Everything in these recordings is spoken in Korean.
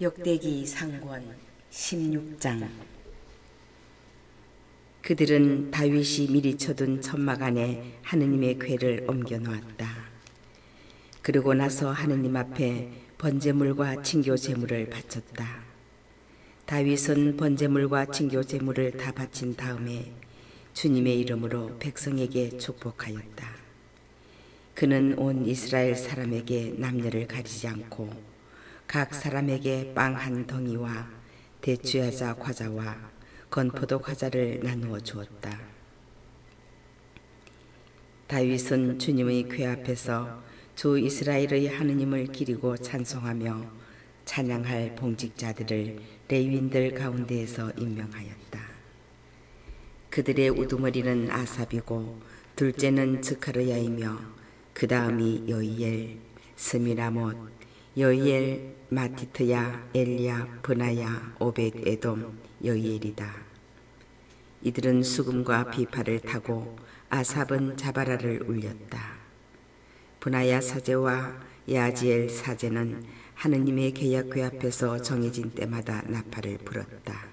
역대기 상권 16장 그들은 다윗이 미리 쳐둔 천막 안에 하느님의 궤를 옮겨 놓았다. 그러고 나서 하느님 앞에 번제물과 친교 제물을 바쳤다. 다윗은 번제물과 친교 제물을 다 바친 다음에 주님의 이름으로 백성에게 축복하였다. 그는 온 이스라엘 사람에게 남녀를 가리지 않고 각 사람에게 빵 한 덩이와 대추야자 과자와 건포도 과자를 나누어 주었다. 다윗은 주님의 궤 앞에서 주 이스라엘의 하느님을 기리고 찬송하며 찬양할 봉직자들을 레위인들 가운데에서 임명하였다. 그들의 우두머리는 아삽이고 둘째는 즈카르야이며 그 다음이 여이엘, 스미라못, 여이엘, 마티트야, 엘리야, 브나야, 오벳 에돔, 여이엘이다. 이들은 수금과 비파를 타고 아삽은 자바라를 울렸다. 분하야 사제와 야지엘 사제는 하느님의 계약 궤 앞에서 정해진 때마다 나팔을 불었다.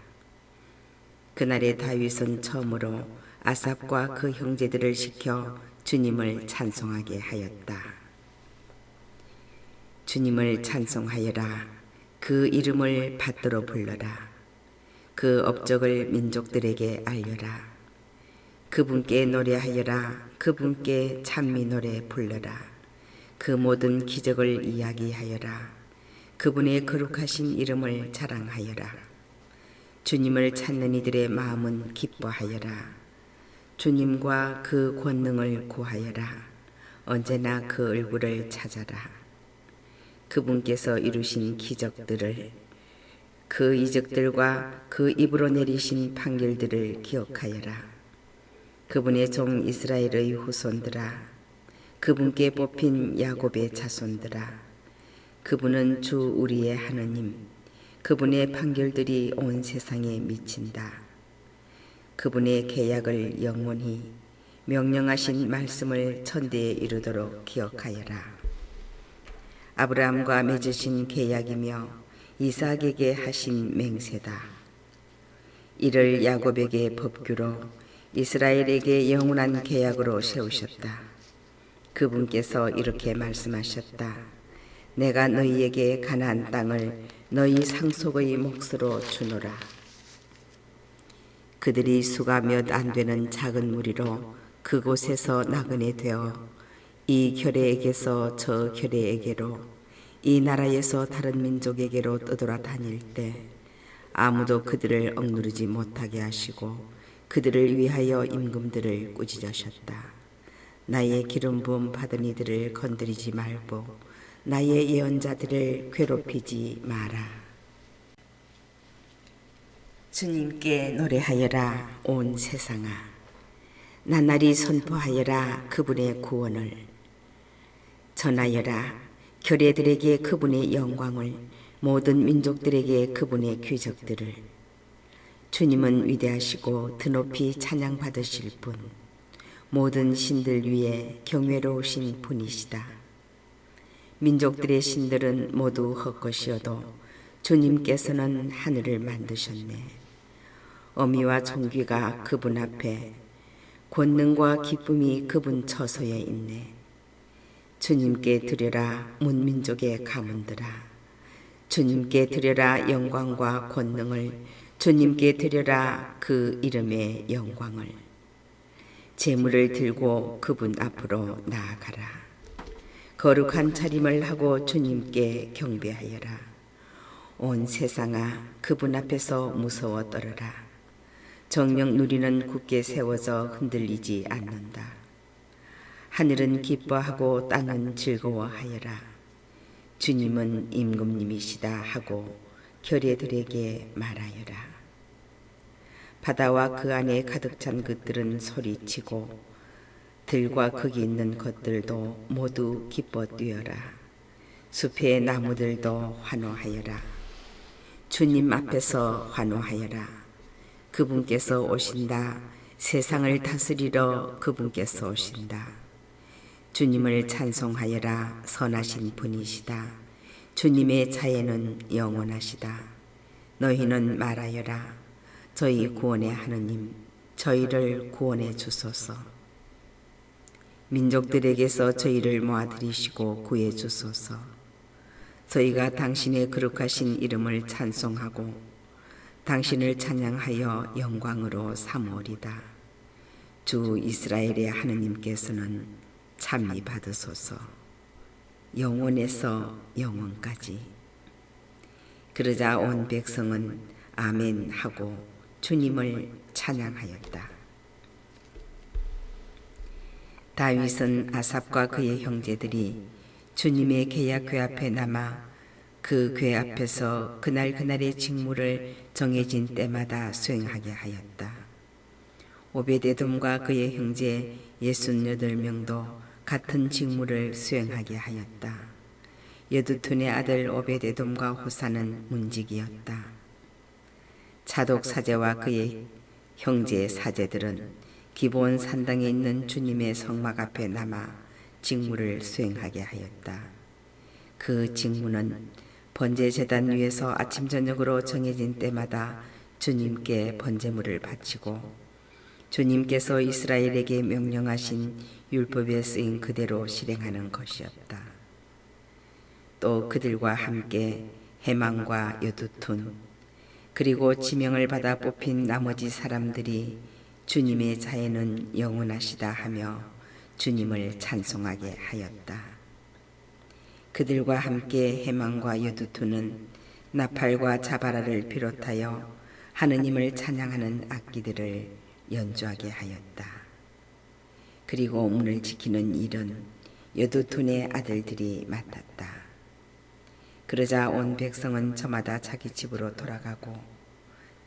그날의 다윗은 처음으로 아삽과 그 형제들을 시켜 주님을 찬송하게 하였다. 주님을 찬송하여라. 그 이름을 받들어 불러라. 그 업적을 민족들에게 알려라. 그분께 노래하여라. 그분께 찬미 노래 불러라. 그 모든 기적을 이야기하여라. 그분의 거룩하신 이름을 자랑하여라. 주님을 찾는 이들의 마음은 기뻐하여라. 주님과 그 권능을 구하여라. 언제나 그 얼굴을 찾아라. 그분께서 이루신 기적들을 그 이적들과 그 입으로 내리신 판결들을 기억하여라. 그분의 종 이스라엘의 후손들아, 그분께 뽑힌 야곱의 자손들아, 그분은 주 우리의 하느님, 그분의 판결들이 온 세상에 미친다. 그분의 계약을 영원히 명령하신 말씀을 천대에 이르도록 기억하여라. 아브라함과 맺으신 계약이며 이삭에게 하신 맹세다. 이를 야곱에게 법규로 이스라엘에게 영원한 계약으로 세우셨다. 그분께서 이렇게 말씀하셨다. 내가 너희에게 가나안 땅을 너희 상속의 몫으로 주노라. 그들이 수가 몇 안 되는 작은 무리로 그곳에서 나그네 되어 이 결례에게서 저 결례에게로 이 나라에서 다른 민족에게로 떠돌아 다닐 때 아무도 그들을 억누르지 못하게 하시고 그들을 위하여 임금들을 꾸짖으셨다. 나의 기름 부음 받은 이들을 건드리지 말고 나의 예언자들을 괴롭히지 마라. 주님께 노래하여라 온 세상아 나날이 선포하여라 그분의 구원을 전하여라. 결례들에게 그분의 영광을 모든 민족들에게 그분의 귀적들을. 주님은 위대하시고 드높이 찬양 받으실 분. 모든 신들 위에 경외로우신 분이시다. 민족들의 신들은 모두 헛것이어도 주님께서는 하늘을 만드셨네. 어미와 종귀가 그분 앞에 권능과 기쁨이 그분 처소에 있네. 주님께 드려라 문민족의 가문들아. 주님께 드려라 영광과 권능을 주님께 드려라 그 이름의 영광을. 재물을 들고 그분 앞으로 나아가라. 거룩한 차림을 하고 주님께 경배하여라. 온 세상아 그분 앞에서 무서워 떨어라. 정령 누리는 굳게 세워져 흔들리지 않는다. 하늘은 기뻐하고 땅은 즐거워하여라. 주님은 임금님이시다 하고 결례들에게 말하여라. 바다와 그 안에 가득 찬 것들은 소리치고 들과 거기 있는 것들도 모두 기뻐 뛰어라. 숲의 나무들도 환호하여라. 주님 앞에서 환호하여라. 그분께서 오신다. 세상을 다스리러 그분께서 오신다. 주님을 찬송하여라. 선하신 분이시다. 주님의 자애는 영원하시다. 너희는 말하여라. 저희 구원의 하느님, 저희를 구원해 주소서. 민족들에게서 저희를 모아들이시고 구해 주소서. 저희가 당신의 거룩하신 이름을 찬송하고 당신을 찬양하여 영광으로 삼으리다. 주 이스라엘의 하느님께서는 참미 받으소서. 영원에서 영원까지. 그러자 온 백성은 아멘 하고 주님을 찬양하였다. 다윗은 아삽과 그의 형제들이 주님의 계약 궤 앞에 남아 그 궤 앞에서 그날 그날의 직무를 정해진 때마다 수행하게 하였다. 오베데돔과 그의 형제 예순여덟 명도 같은 직무를 수행하게 하였다. 여두툰의 아들 오베데돔과 호사는 문직이었다. 차독 사제와 그의 형제 사제들은 기본 산당에 있는 주님의 성막 앞에 남아 직무를 수행하게 하였다. 그 직무는 번제 제단 위에서 아침 저녁으로 정해진 때마다 주님께 번제물을 바치고 주님께서 이스라엘에게 명령하신 율법에 쓰인 그대로 실행하는 것이었다. 또 그들과 함께 해망과 여두툰 그리고 지명을 받아 뽑힌 나머지 사람들이 주님의 자애는 영원하시다 하며 주님을 찬송하게 하였다. 그들과 함께 해망과 여두투는 나팔과 자바라를 비롯하여 하느님을 찬양하는 악기들을 연주하게 하였다. 그리고 문을 지키는 일은 여두툰의 아들들이 맡았다. 그러자 온 백성은 저마다 자기 집으로 돌아가고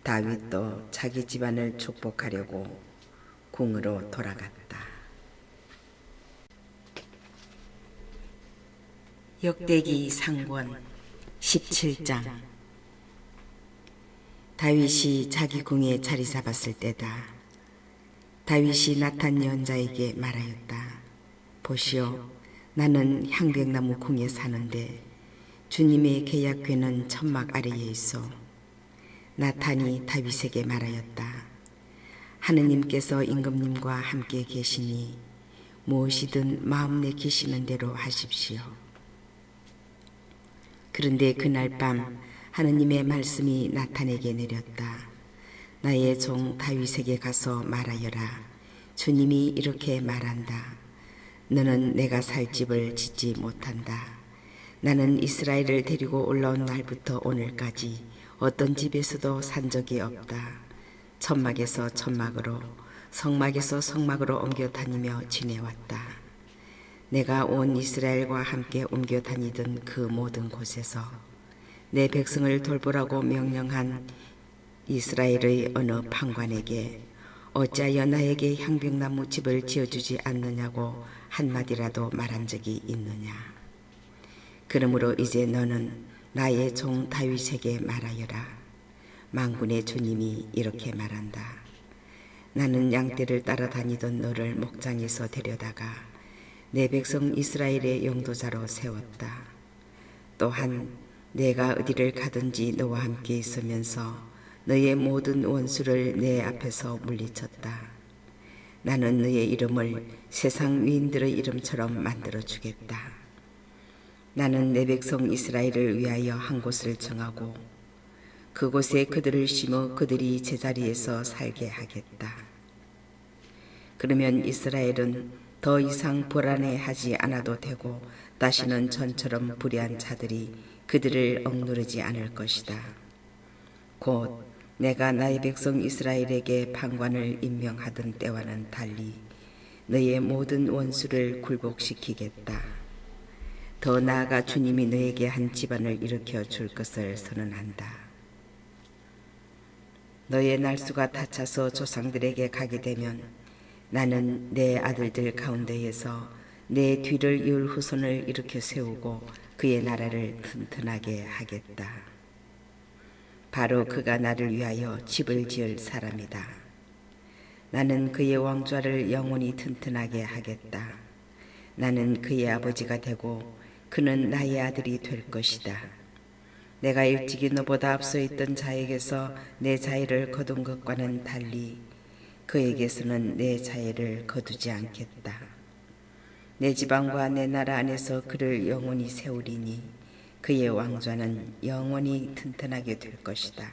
다윗도 자기 집안을 축복하려고 궁으로 돌아갔다. 역대기 상권 17장 다윗이 자기 궁에 자리 잡았을 때다. 다윗이 나탄 연자에게 말하였다. 보시오, 나는 향백나무 궁에 사는데 주님의 계약궤는 천막 아래에 있어. 나탄이 다윗에게 말하였다. 하느님께서 임금님과 함께 계시니 무엇이든 마음 내키시는 대로 하십시오. 그런데 그날 밤 하느님의 말씀이 나탄에게 내렸다. 나의 종 다윗에게 가서 말하여라. 주님이 이렇게 말한다. 너는 내가 살 집을 짓지 못한다. 나는 이스라엘을 데리고 올라온 날부터 오늘까지 어떤 집에서도 산 적이 없다. 천막에서 천막으로, 성막에서 성막으로 옮겨 다니며 지내왔다. 내가 온 이스라엘과 함께 옮겨 다니던 그 모든 곳에서 내 백성을 돌보라고 명령한 이스라엘의 어느 판관에게 어찌하여 나에게 향백나무 집을 지어주지 않느냐고 한마디라도 말한 적이 있느냐. 그러므로 이제 너는 나의 종 다윗에게 말하여라. 망군의 주님이 이렇게 말한다. 나는 양떼를 따라다니던 너를 목장에서 데려다가 내 백성 이스라엘의 용도자로 세웠다. 또한 내가 어디를 가든지 너와 함께 있으면서 너의 모든 원수를 내 앞에서 물리쳤다. 나는 너의 이름을 세상 위인들의 이름처럼 만들어 주겠다. 나는 내 백성 이스라엘을 위하여 한 곳을 정하고 그곳에 그들을 심어 그들이 제자리에서 살게 하겠다. 그러면 이스라엘은 더 이상 불안해하지 않아도 되고 다시는 전처럼 불의한 자들이 그들을 억누르지 않을 것이다. 곧 내가 나의 백성 이스라엘에게 판관을 임명하던 때와는 달리 너의 모든 원수를 굴복시키겠다. 더 나아가 주님이 너에게 한 집안을 일으켜 줄 것을 선언한다. 너의 날수가 닫혀서 조상들에게 가게 되면 나는 내 아들들 가운데에서 내 뒤를 이을 후손을 일으켜 세우고 그의 나라를 튼튼하게 하겠다. 바로 그가 나를 위하여 집을 지을 사람이다. 나는 그의 왕좌를 영원히 튼튼하게 하겠다. 나는 그의 아버지가 되고 그는 나의 아들이 될 것이다. 내가 일찍이 너보다 앞서 있던 자에게서 내 자애를 거둔 것과는 달리 그에게서는 내 자애를 거두지 않겠다. 내 지방과 내 나라 안에서 그를 영원히 세우리니 그의 왕좌는 영원히 튼튼하게 될 것이다.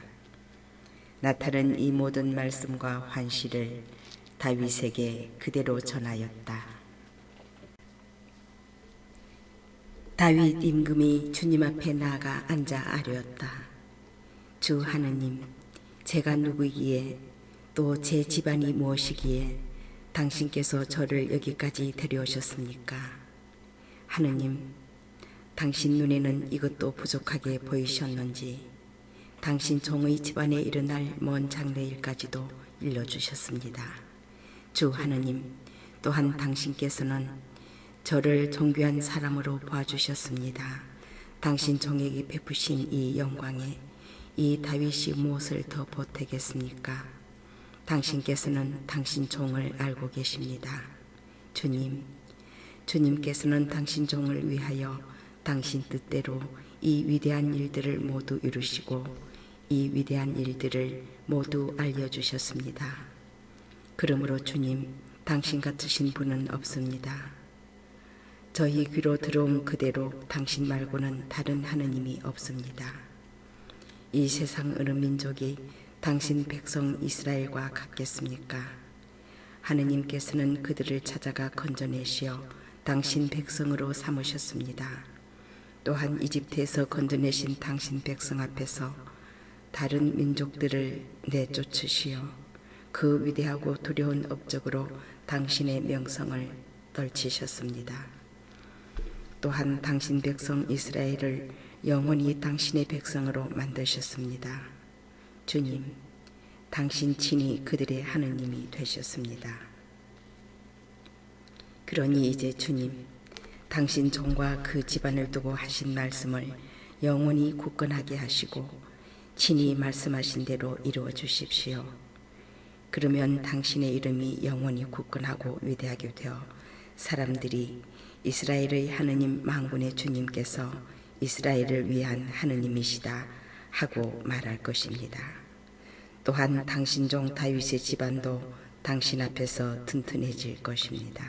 나타는 이 모든 말씀과 환시를 다윗에게 그대로 전하였다. 다윗 임금이 주님 앞에 나아가 앉아 아뢰었다. 주 하느님, 제가 누구이기에 또 제 집안이 무엇이기에 당신께서 저를 여기까지 데려오셨습니까? 하느님, 당신 눈에는 이것도 부족하게 보이셨는지 당신 종의 집안에 일어날 먼 장래일까지도 일러주셨습니다. 주 하느님, 또한 당신께서는 저를 존귀한 사람으로 봐주셨습니다. 당신 종에게 베푸신 이 영광에 이 다윗이 무엇을 더 보태겠습니까? 당신께서는 당신 종을 알고 계십니다. 주님, 주님께서는 당신 종을 위하여 당신 뜻대로 이 위대한 일들을 모두 이루시고 이 위대한 일들을 모두 알려주셨습니다. 그러므로 주님, 당신 같으신 분은 없습니다. 저희 귀로 들어온 그대로 당신 말고는 다른 하느님이 없습니다. 이 세상 어느 민족이 당신 백성 이스라엘과 같겠습니까? 하느님께서는 그들을 찾아가 건져내시어 당신 백성으로 삼으셨습니다. 또한 이집트에서 건져내신 당신 백성 앞에서 다른 민족들을 내쫓으시어 그 위대하고 두려운 업적으로 당신의 명성을 떨치셨습니다. 또한 당신 백성 이스라엘을 영원히 당신의 백성으로 만드셨습니다. 주님, 당신 친히 그들의 하느님이 되셨습니다. 그러니 이제 주님, 당신 종과 그 집안을 두고 하신 말씀을 영원히 굳건하게 하시고 친히 말씀하신 대로 이루어 주십시오. 그러면 당신의 이름이 영원히 굳건하고 위대하게 되어 사람들이 이스라엘의 하느님 망군의 주님께서 이스라엘을 위한 하느님이시다 하고 말할 것입니다. 또한 당신 종 다윗의 집안도 당신 앞에서 튼튼해질 것입니다.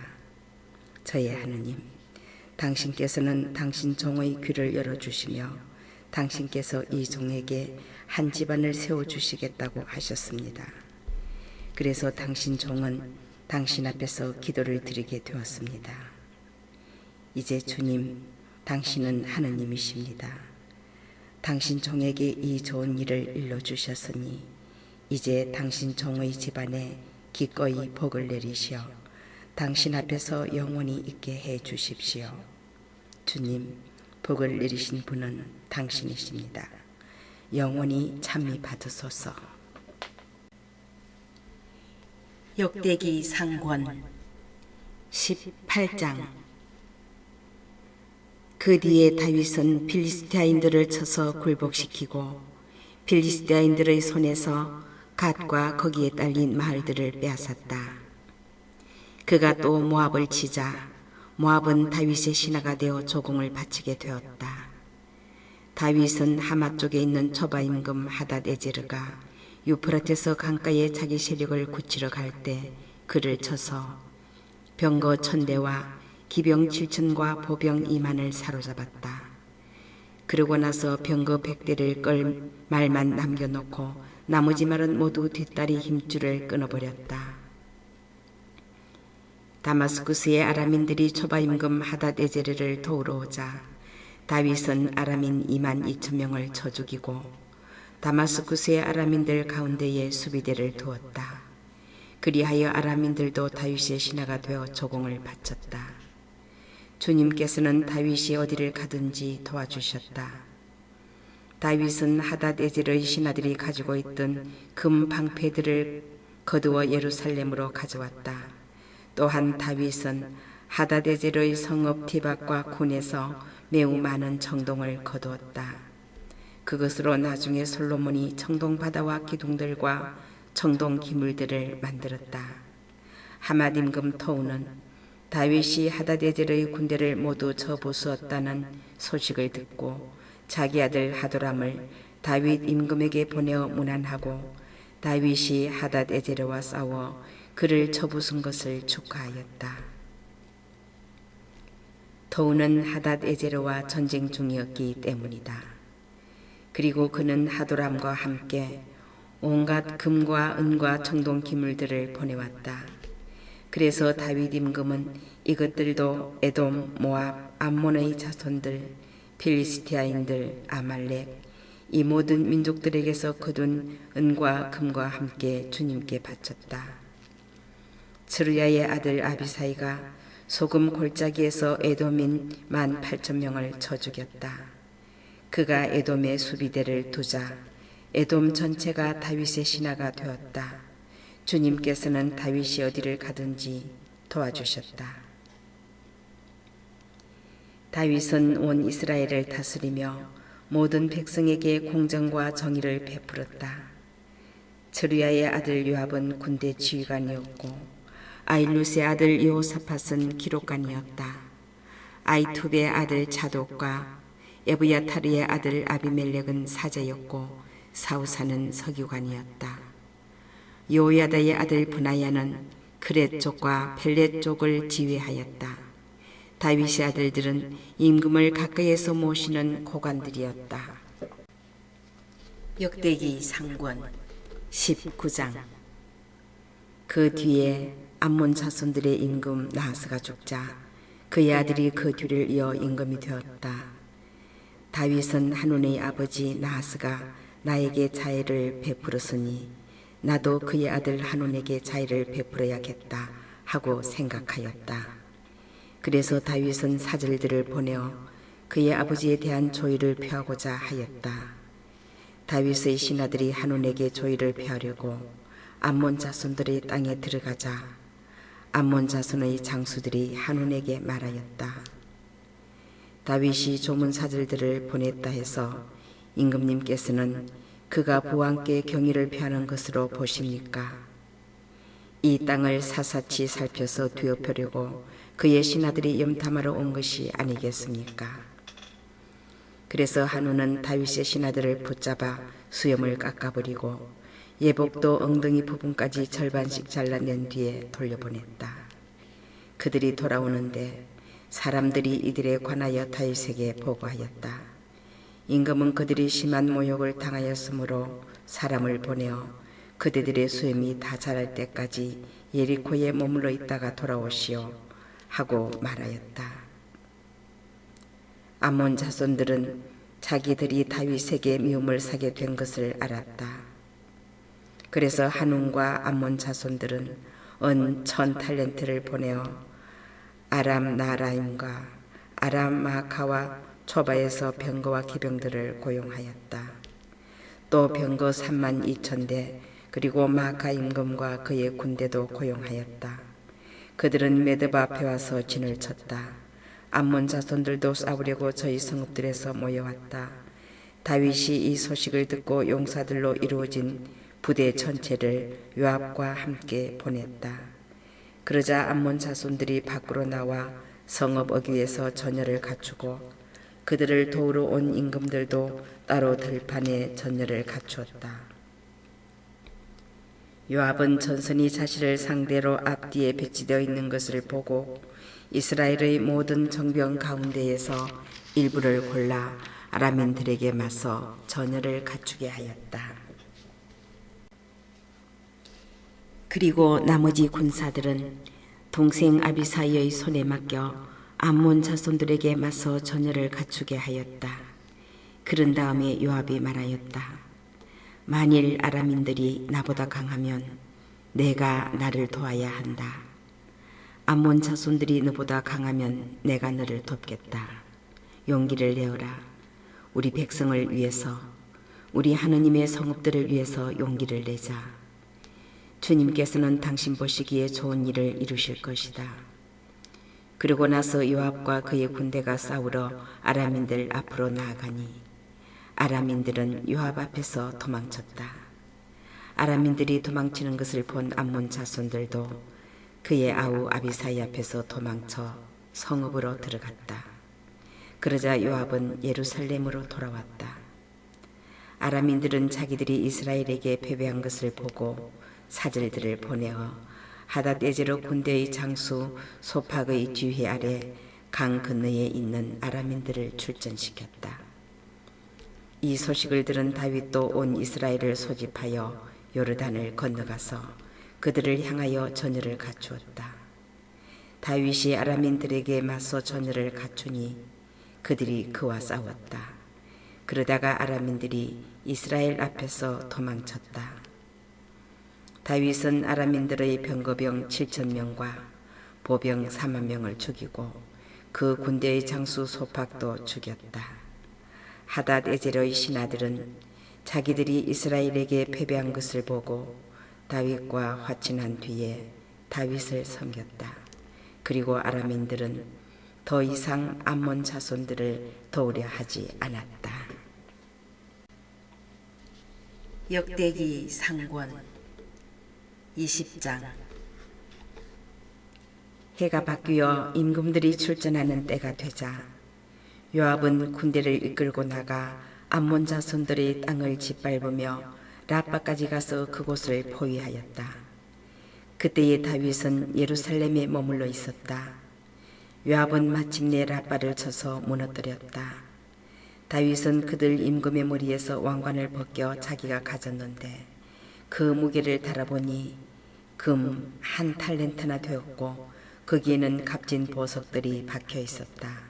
저의 하느님, 당신께서는 당신 종의 귀를 열어주시며 당신께서 이 종에게 한 집안을 세워주시겠다고 하셨습니다. 그래서 당신 종은 당신 앞에서 기도를 드리게 되었습니다. 이제 주님, 당신은 하느님이십니다. 당신 종에게 이 좋은 일을 일러주셨으니 이제 당신 종의 집안에 기꺼이 복을 내리시어 당신 앞에서 영원히 있게 해 주십시오. 주님, 복을 내리신 분은 당신이십니다. 영원히 찬미 받으소서. 역대기 상권 18장 그 뒤에 다윗은 필리스티아인들을 쳐서 굴복시키고 필리스티아인들의 손에서 갓과 거기에 딸린 마을들을 빼앗았다. 그가 또 모압을 치자 모압은 다윗의 신하가 되어 조공을 바치게 되었다. 다윗은 하마 쪽에 있는 초바임금 하닷 에제르가 유프라테스 강가에 자기 세력을 굳히러 갈 때 그를 쳐서 병거 천대와 기병 칠천과 보병 이만을 사로잡았다. 그러고 나서 병거 백대를 끌 말만 남겨놓고 나머지 말은 모두 뒷다리 힘줄을 끊어버렸다. 다마스쿠스의 아람인들이 초바임금 하닷 에제르를 도우러 오자 다윗은 아람인 2만 2천 명을 쳐 죽이고 다마스쿠스의 아람인들 가운데에 수비대를 두었다. 그리하여 아람인들도 다윗의 신하가 되어 조공을 바쳤다. 주님께서는 다윗이 어디를 가든지 도와주셨다. 다윗은 하닷에젤의 신하들이 가지고 있던 금 방패들을 거두어 예루살렘으로 가져왔다. 또한 다윗은 하다데젤의 성읍 디박과 군에서 매우 많은 청동을 거두었다. 그것으로 나중에 솔로몬이 청동 바다와 기둥들과 청동 기물들을 만들었다. 하마딤금 토우는 다윗이 하다데젤의 군대를 모두 쳐부수었다는 소식을 듣고 자기 아들 하도람을 다윗 임금에게 보내어 문안하고 다윗이 하다데젤과 싸워 그를 쳐부순 것을 축하하였다. 더우는 하닷 에제르와 전쟁 중이었기 때문이다. 그리고 그는 하도람과 함께 온갖 금과 은과 청동 기물들을 보내왔다. 그래서 다윗 임금은 이것들도 에돔, 모압, 암몬의 자손들, 필리스티아인들, 아말렉 이 모든 민족들에게서 거둔 은과 금과 함께 주님께 바쳤다. 스루야의 아들 아비사이가 소금 골짜기에서 에돔인 만 팔천 명을 쳐 죽였다. 그가 에돔의 수비대를 두자 에돔 전체가 다윗의 신하가 되었다. 주님께서는 다윗이 어디를 가든지 도와주셨다. 다윗은 온 이스라엘을 다스리며 모든 백성에게 공정과 정의를 베풀었다. 츠루야의 아들 요압은 군대 지휘관이었고 아일루스의 아들 요사팟은 기록관이었다. 아이투베의 아들 자독과 에브야타르의 아들 아비멜렉은 사제였고 사우사는 서기관이었다. 요야다의 아들 분하야는 그렛 쪽과 벨렛 쪽을 지휘하였다. 다윗의 아들들은 임금을 가까이에서 모시는 고관들이었다. 역대기 상권 19장 그 뒤에 암몬 자손들의 임금 나하스가 죽자 그의 아들이 그 뒤를 이어 임금이 되었다. 다윗은 한온의 아버지 나하스가 나에게 자애를 베풀었으니 나도 그의 아들 한온에게 자애를 베풀어야겠다 하고 생각하였다. 그래서 다윗은 사절들을 보내어 그의 아버지에 대한 조의를 표하고자 하였다. 다윗의 신하들이 한온에게 조의를 표하려고 암몬 자손들의 땅에 들어가자 암몬 자손의 장수들이 한온에게 말하였다. 다윗이 조문 사절들을 보냈다 해서 임금님께서는 그가 보안께 경의를 표하는 것으로 보십니까? 이 땅을 사사치 살펴서 뒤엎으려고 그의 신하들이 염탐하러 온 것이 아니겠습니까? 그래서 한우는 다윗의 신하들을 붙잡아 수염을 깎아버리고 예복도 엉덩이 부분까지 절반씩 잘라낸 뒤에 돌려보냈다. 그들이 돌아오는데 사람들이 이들에 관하여 다윗에게 보고하였다. 임금은 그들이 심한 모욕을 당하였으므로 사람을 보내어 그대들의 수염이 다 자랄 때까지 예리코에 머물러 있다가 돌아오시오 하고 말하였다. 암몬 자손들은 자기들이 다윗에게 미움을 사게 된 것을 알았다. 그래서 한웅과 암몬 자손들은 은 천 탈렌트를 보내어 아람 나라임과 아람 마카와 초바에서 병거와 기병들을 고용하였다. 또 병거 3만 2천 대 그리고 마카 임금과 그의 군대도 고용하였다. 그들은 메드바 앞에 와서 진을 쳤다. 암몬 자손들도 싸우려고 저희 성읍들에서 모여왔다. 다윗이 이 소식을 듣고 용사들로 이루어진 부대 전체를 요압과 함께 보냈다. 그러자 암몬 자손들이 밖으로 나와 성읍 어귀에서 전열을 갖추고 그들을 도우러 온 임금들도 따로 들판에 전열을 갖추었다. 요압은 전선이 자신을 상대로 앞뒤에 배치되어 있는 것을 보고 이스라엘의 모든 정병 가운데에서 일부를 골라 아람인들에게 맞서 전열을 갖추게 하였다. 그리고 나머지 군사들은 동생 아비사이의 손에 맡겨 암몬 자손들에게 맞서 전열을 갖추게 하였다. 그런 다음에 요압이 말하였다. 만일 아람인들이 나보다 강하면 내가 나를 도와야 한다. 암몬 자손들이 너보다 강하면 내가 너를 돕겠다. 용기를 내어라. 우리 백성을 위해서, 우리 하느님의 성읍들을 위해서 용기를 내자. 주님께서는 당신 보시기에 좋은 일을 이루실 것이다. 그리고 나서 요압과 그의 군대가 싸우러 아람인들 앞으로 나아가니 아람인들은 요압 앞에서 도망쳤다. 아람인들이 도망치는 것을 본 암몬 자손들도 그의 아우 아비사이 앞에서 도망쳐 성읍으로 들어갔다. 그러자 요압은 예루살렘으로 돌아왔다. 아람인들은 자기들이 이스라엘에게 패배한 것을 보고 사절들을 보내어 하닷에제로 군대의 장수 소팍의 뒤회 아래 강 건너에 있는 아람인들을 출전시켰다. 이 소식을 들은 다윗도 온 이스라엘을 소집하여 요르단을 건너가서 그들을 향하여 전열을 갖추었다. 다윗이 아람인들에게 맞서 전열을 갖추니 그들이 그와 싸웠다. 그러다가 아람인들이 이스라엘 앞에서 도망쳤다. 다윗은 아람인들의 병거병 7천 명과 보병 4만 명을 죽이고 그 군대의 장수 소팍도 죽였다. 하닷 에제로의 신하들은 자기들이 이스라엘에게 패배한 것을 보고 다윗과 화친한 뒤에 다윗을 섬겼다. 그리고 아람인들은 더 이상 암몬 자손들을 도우려 하지 않았다. 역대기 상권 20장 해가 바뀌어 임금들이 출전하는 때가 되자 요압은 군대를 이끌고 나가 암몬 자손들의 땅을 짓밟으며 라빠까지 가서 그곳을 포위하였다. 그때의 다윗은 예루살렘에 머물러 있었다. 요압은 마침내 라빠를 쳐서 무너뜨렸다. 다윗은 그들 임금의 머리에서 왕관을 벗겨 자기가 가졌는데 그 무게를 달아보니 금 한 탈렌트나 되었고 거기에는 값진 보석들이 박혀 있었다.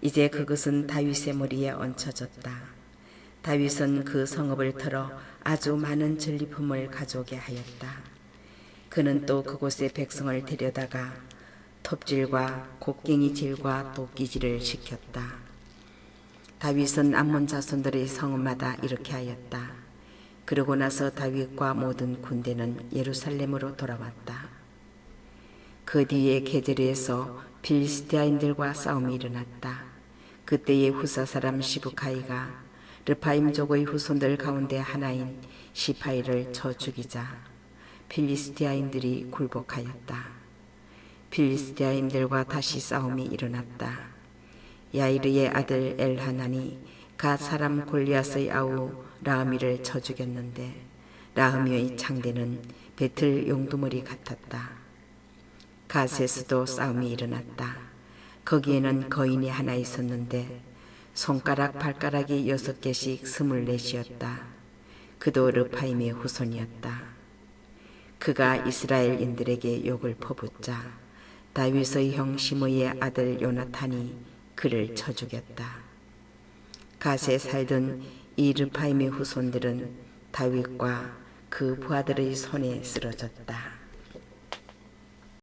이제 그것은 다윗의 머리에 얹혀졌다. 다윗은 그 성읍을 털어 아주 많은 전리품을 가져오게 하였다. 그는 또 그곳에 백성을 데려다가 톱질과 곡괭이질과 도끼질을 시켰다. 다윗은 암몬 자손들의 성읍마다 이렇게 하였다. 그러고 나서 다윗과 모든 군대는 예루살렘으로 돌아왔다. 그 뒤에 게제르에서 필리스티아인들과 싸움이 일어났다. 그때의 후사 사람 시브카이가 르파임족의 후손들 가운데 하나인 시파이를 쳐 죽이자 필리스티아인들이 굴복하였다. 필리스티아인들과 다시 싸움이 일어났다. 야이르의 아들 엘하나니 가 사람 골리앗의 아우 라흐미를 쳐 죽였는데 라흐미의 창대는 배틀 용두머리 같았다. 가세스도 싸움이 일어났다. 거기에는 거인이 하나 있었는데 손가락 발가락이 여섯 개씩 스물넷이었다. 그도 르파임의 후손이었다. 그가 이스라엘인들에게 욕을 퍼붓자 다윗의 형 시므의 아들 요나탄이 그를 쳐 죽였다. 갓에 살던 이 르파임의 후손들은 다윗과 그 부하들의 손에 쓰러졌다.